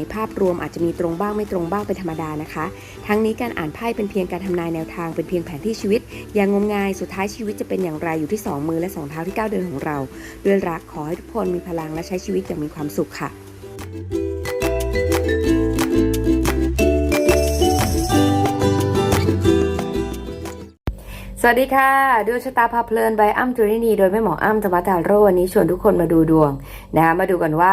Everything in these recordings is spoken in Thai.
ในภาพรวมอาจจะมีตรงบ้างไม่ตรงบ้างเป็นธรรมดานะคะ ทั้งนี้การอ่านไพ่เป็นเพียงการทำนายแนวทางเป็นเพียงแผนที่ชีวิต อย่างงมงายสุดท้ายชีวิตจะเป็นอย่างไรอยู่ที่สองมือและสองเท้าที่ก้าวเดินของเรา ด้วยรักขอให้ทุกคนมีพลังและใช้ชีวิตอย่างมีความสุขค่ะสวัสดีค่ะดวงชะตาพาเพลินใบอ้ำจุรินีโดยแม่หมออ้ำธรรมตาโรวันนี้ชวนทุกคนมาดูดวงนะคะมาดูกันว่า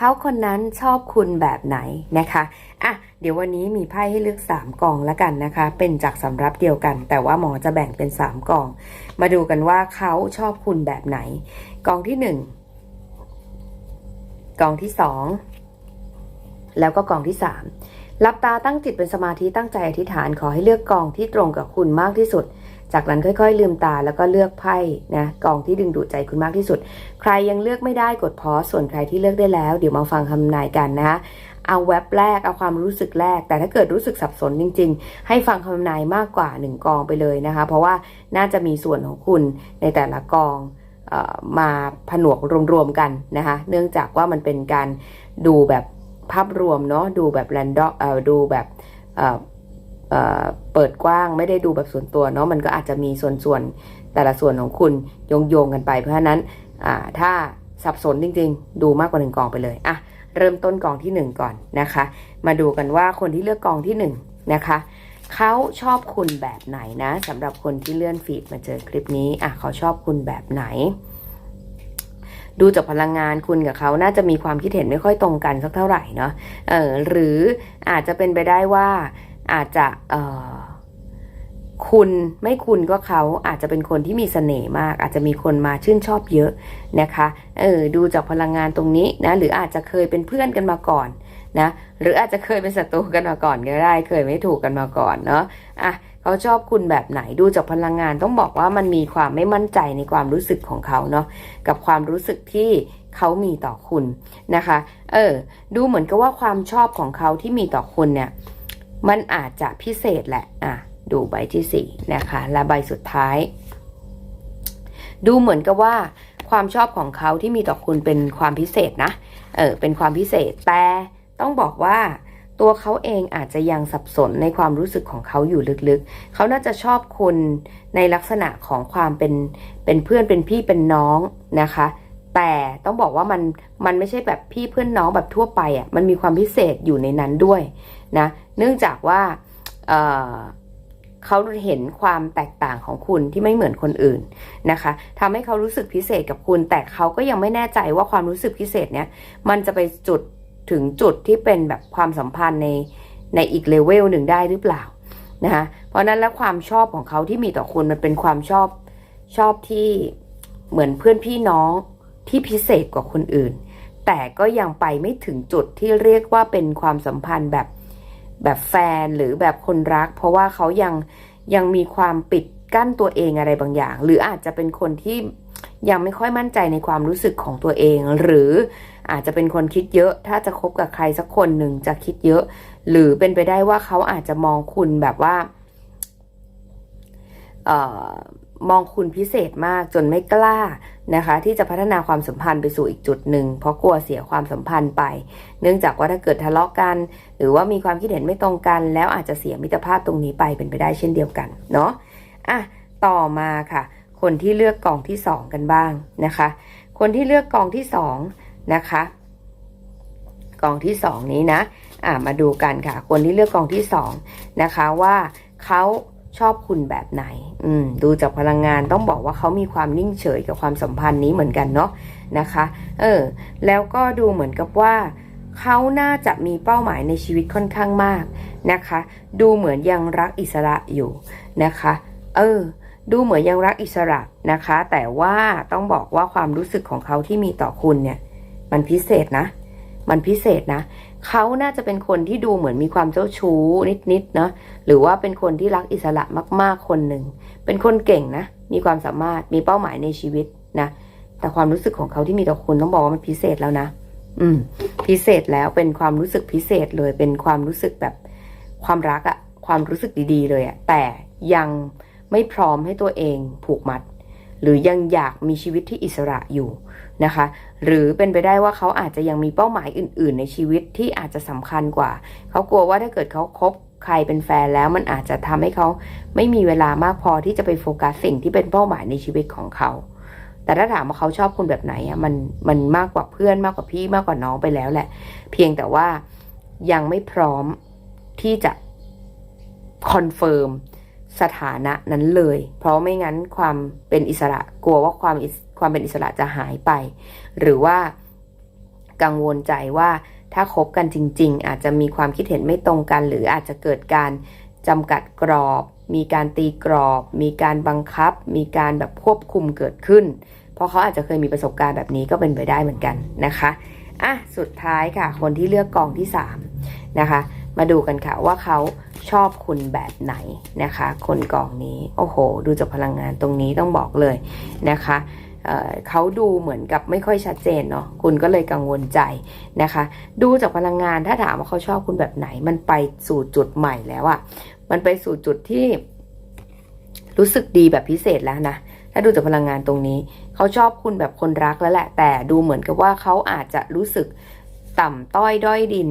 เขาคนนั้นชอบคุณแบบไหนนะคะอะเดี๋ยววันนี้มีไพ่ให้เลือก 3กองแล้วกันนะคะ เป็นจากสำรับเดียวกัน แต่ว่าหมอจะแบ่งเป็น 3กอง มาดูกันว่าเขาชอบคุณแบบไหน กองที่ 1 กองที่ 2 แล้วก็กองที่3หลับตาตั้งจิตเป็นสมาธิตั้งใจอธิษฐานขอให้เลือกกองที่ตรงกับคุณมากที่สุด จากนั้นค่อย ๆ ลืมตาแล้วก็เลือกไพ่นะกองที่ดึงดูดใจคุณมากที่สุด ใครยังเลือกไม่ได้กดพอส่วนใครที่เลือกได้แล้ว เดี๋ยวมาฟังคำนายกันนะเอาแว็บแรก เอาความรู้สึกแรก แต่ถ้าเกิดรู้สึกสับสนจริง ๆ ให้ฟังคำนายมากกว่า 1 กองไปเลยนะคะ เพราะว่าน่าจะมีส่วนของคุณในแต่ละกองออมาผนวกรวมๆกันนะคะ เนื่องจากว่ามันเป็นการดูแบบภาพรวมเนาะดูแบบแรนดอมดูแบบ เปิดกว้างไม่ได้ดูแบบส่วนตัวเนาะมันก็อาจจะมีส่วนส่วนๆแต่ละส่วนของคุณโยงโยงกันไป เพราะฉะนั้นถ้าสับสนจริง ๆ ดูมากกว่าหนึ่งกองไปเลยอะเริ่มต้นกองที่หนึ่งก่อนนะคะ มาดูกันว่าคนที่เลือกกองที่หนึ่งนะคะเขาชอบคุณแบบไหนนะสำหรับคนที่เลื่อนฟีดมาเจอคลิปนี้อะเขาชอบคุณแบบไหน ดูจากพลังงานคุณกับเขาน่าจะมีความคิดเห็นไม่ค่อยตรงกันสักเท่าไหร่เนาะเออหรืออาจจะเป็นไปได้ว่า อาจจะคุณไม่คุณก็เขาอาจจะเป็นคนที่มีเสน่ห์มาก อาจจะมีคนมาชื่นชอบเยอะนะคะเออดูจากพลังงานตรงนี้นะหรืออาจจะเคยเป็นเพื่อนกันมาก่อนนะหรืออาจจะเคยเป็นศัตรูกันมาก่อนก็ได้ เคยไม่ถูกกันมาก่อนเนาะอะเขาชอบคุณแบบไหนดูจากพลังงานต้องบอกว่ามันมีความไม่มั่นใจในความรู้สึกของเขาเนาะกับความรู้สึกที่เขามีต่อคุณนะคะ เออ ดูเหมือนกับว่าความชอบของเขาที่มีต่อคุณเนี่ย มันอาจจะพิเศษแหละ อะ ดูใบที่สี่นะคะ และใบสุดท้าย ดูเหมือนกับว่า ความชอบของเขาที่มีต่อคุณเป็นความพิเศษนะ เออ เป็นความพิเศษ แต่ต้องบอกว่าตัวเขาเองอาจจะยังสับสนในความรู้สึกของเขาอยู่ลึกๆ เขาน่าจะชอบคุณในลักษณะของความเป็นเป็นเพื่อนเป็นพี่เป็นน้องนะคะ แต่ต้องบอกว่ามันมันไม่ใช่แบบพี่เพื่อนน้องแบบทั่วไปอะ่ะมันมีความพิเศษอยู่ในนั้นด้วยนะเนื่องจากว่าเเขาเห็นความแตกต่างของคุณที่ไม่เหมือนคนอื่นนะคะทำให้เขารู้สึกพิเศษกับคุณ แต่เขาก็ยังไม่แน่ใจว่าความรู้สึกพิเศษเนี้ยมันจะไปจุดถึงจุดที่เป็นแบบความสัมพันธ์ในในอีกเลเวลหนึ่งได้หรือเปล่านะคะเพราะนั้นแล้วความชอบของเขาที่มีต่อคุณมันเป็นความชอบชอบที่เหมือนเพื่อนพี่น้อง ที่พิเศษกว่าคนอื่น แต่ก็ยังไปไม่ถึงจุดที่เรียกว่าเป็นความสัมพันธ์แบบแบบแฟนหรือแบบคนรัก เพราะว่าเขายังยังมีความปิดกั้นตัวเองอะไรบางอย่าง หรืออาจจะเป็นคนที่ยังไม่ค่อยมั่นใจในความรู้สึกของตัวเอง หรืออาจจะเป็นคนคิดเยอะ ถ้าจะคบกับใครสักคนหนึ่งจะคิดเยอะ หรือเป็นไปได้ว่าเขาอาจจะมองคุณแบบว่า เอ่อ มองคุณพิเศษมากจนไม่กล้านะคะ ที่จะพัฒนาความสัมพันธ์ไปสู่อีกจุดหนึ่งเพราะกลัวเสียความสัมพันธ์ไป เนื่องจากว่าถ้าเกิดทะเลาะกัน หรือว่ามีความคิดเห็นไม่ตรงกัน แล้วอาจจะเสียมิตรภาพตรงนี้ไปเป็นไปได้เช่นเดียวกันเนาะอะต่อมาค่ะ คนที่เลือกกองที่สองกันบ้างนะคะ คนที่เลือกกองที่สองนะคะกองที่สองนี้นะอะมาดูกันค่ะ คนที่เลือกกองที่สองนะคะว่าเขา ชอบคุณแบบไหน อืม ดูจากพลังงานต้องบอกว่าเขามีความนิ่งเฉยกับความสัมพันธ์นี้เหมือนกันเนาะนะคะ เออ แล้วก็ดูเหมือนกับว่าเขาน่าจะมีเป้าหมายในชีวิตค่อนข้างมากนะคะ ดูเหมือนยังรักอิสระอยู่นะคะ เออ ดูเหมือนยังรักอิสระนะคะ แต่ว่าต้องบอกว่าความรู้สึกของเขาที่มีต่อคุณเนี่ย มันพิเศษนะ มันพิเศษนะ เขาน่าจะเป็นคนที่ดูเหมือนมีความเจ้าชู้นิดๆเนาะหรือว่าเป็นคนที่รักอิสระมากๆคนหนึ่ง เป็นคนเก่งนะ มีความสามารถมีเป้าหมายในชีวิตนะแต่ความรู้สึกของเขาที่มีต่อคุณต้องบอกว่ามันพิเศษแล้วนะ อืม พิเศษแล้วเป็นความรู้สึกพิเศษเลย เป็นความรู้สึกแบบความรักอะความรู้สึกดีๆ เลยอะแต่ยังไม่พร้อมให้ตัวเองผูกมัด หรือยังอยากมีชีวิตที่อิสระอยู่นะคะ หรือเป็นไปได้ว่าเขาอาจจะยังมีเป้าหมายอื่น ๆ ในชีวิตที่อาจจะสำคัญกว่า เขากลัวว่าถ้าเกิดเขาคบใครเป็นแฟนแล้วมันอาจจะทำให้เขาไม่มีเวลามากพอที่จะไปโฟกัสสิ่งที่เป็นเป้าหมายในชีวิตของเขา แต่ถ้าถามว่าเขาชอบคุณแบบไหนอะมันมันมากกว่าเพื่อนมากกว่าพี่มากกว่าน้องไปแล้วแหละ เพียงแต่ว่ายังไม่พร้อมที่จะคอนเฟิร์ม สถานะนั้นเลย เพราะไม่งั้นความเป็นอิสระกลัวว่าความความเป็นอิสระจะหายไป หรือว่ากังวลใจว่าถ้าคบกันจริง ๆ อาจจะมีความคิดเห็นไม่ตรงกัน หรืออาจจะเกิดการจำกัดกรอบ มีการตีกรอบ มีการบังคับ มีการแบบควบคุมเกิดขึ้น เพราะเขาอาจจะเคยมีประสบการณ์แบบนี้ก็เป็นไปได้เหมือนกันนะคะอะสุดท้ายค่ะ คนที่เลือกกองที่3นะคะ มาดูกันค่ะว่าเขาชอบคุณแบบไหนนะคะ คนกองนี้ โอ้โห ดูจากพลังงานตรงนี้ต้องบอกเลยนะคะเเขาดูเหมือนกับไม่ค่อยชัดเจนเนาะคุณก็เลยกังวลใจนะคะ ดูจากพลังงานถ้าถามว่าเขาชอบคุณแบบไหน มันไปสู่จุดใหม่แล้วอะมันไปสู่จุดที่รู้สึกดีแบบพิเศษแล้วนะถ้าดูจากพลังงานตรงนี้ เขาชอบคุณแบบคนรักแล้วแหละ แต่ดูเหมือนกับว่าเขาอาจจะรู้สึก ต่ำต้อยด้อยดิน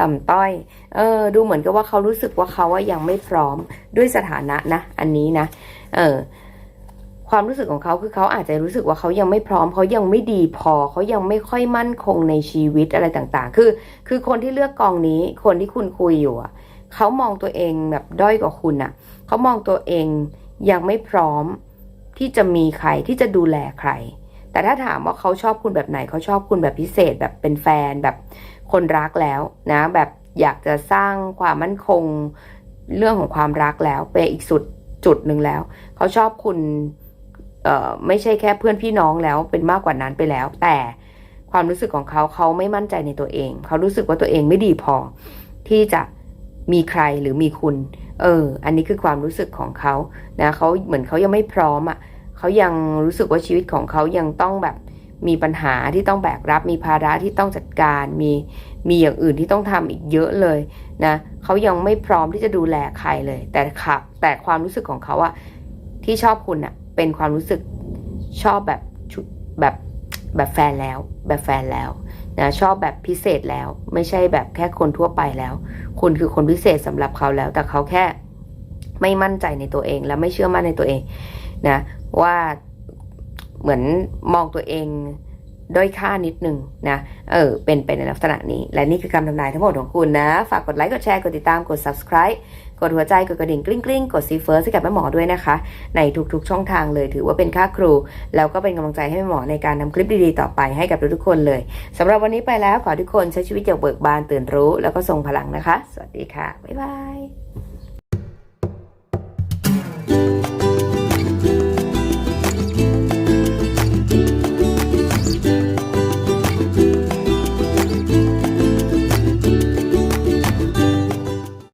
ต่ำต้อย เออ ดูเหมือนกับว่าเขารู้สึกว่าเขาว่ายังไม่พร้อมด้วยสถานะนะ อันนี้นะ เออ ความรู้สึกของเขาคือเขาอาจจะรู้สึกว่าเขายังไม่พร้อมเขายังไม่ดีพอเขายังไม่ค่อยมั่นคงในชีวิตอะไรต่างๆ คือ คือคนที่เลือกกองนี้ คนที่คุณคุยอยู่อะเขามองตัวเองแบบด้อยกว่าคุณอะเขามองตัวเองยังไม่พร้อมที่จะมีใครที่จะดูแลใคร แต่ถ้าถามว่าเขาชอบคุณแบบไหนเขาชอบคุณแบบพิเศษแบบเป็นแฟนแบบคนรักแล้วนะ แบบอยากจะสร้างความมั่นคงเรื่องของความรักแล้วไปอีกสุดจุดหนึ่งแล้ว เขาชอบคุณเอ่อไม่ใช่แค่เพื่อนพี่น้องแล้วเป็นมากกว่านั้นไปแล้ว แต่ความรู้สึกของเขาเขาไม่มั่นใจในตัวเอง เขารู้สึกว่าตัวเองไม่ดีพอ ที่จะมีใครหรือมีคุณ เออ อันนี้คือความรู้สึกของเขานะเขาเหมือนเขายังไม่พร้อมอะ เขายังรู้สึกว่าชีวิตของเขายังต้องแบบมีปัญหาที่ต้องแบกรับ มีภาระที่ต้องจัดการ มีมีอย่างอื่นที่ต้องทำอีกเยอะเลยนะเขายังไม่พร้อมที่จะดูแลใครเลย แต่ขับแต่ความรู้สึกของเขาอะที่ชอบคุณอะเป็นความรู้สึกชอบแบบแบบแบบแฟนแล้ว แบบแฟนแล้วนะชอบแบบพิเศษแล้ว ไม่ใช่แบบแค่คนทั่วไปแล้ว คุณคือคนพิเศษสำหรับเขาแล้ว แต่เขาแค่ไม่มั่นใจในตัวเองและไม่เชื่อมั่นในตัวเองนะ ว่าเหมือนมองตัวเองด้อยค่านิดนึงนะ เออ เป็นไปในลักษณะนี้ และนี่คือคำทำนายทั้งหมดของคุณนะ ฝากกดไลค์ กดแชร์ กดติดตาม กด subscribe กดหัวใจ กดกระดิ่งกริ๊งกริ๊งกดซีเฟิร์สให้กับแม่หมอด้วยนะคะ ในทุกๆช่องทางเลย ถือว่าเป็นค่าครู แล้วก็เป็นกำลังใจให้แม่หมอในการทำคลิปดีๆ ต่อไปให้กับทุกๆคนเลยสำหรับวันนี้ไปแล้ว ขอทุกคนใช้ชีวิตอย่างเบิกบานตื่นรู้ แล้วก็ทรงพลังนะคะ สวัสดีค่ะ บ๊ายบาย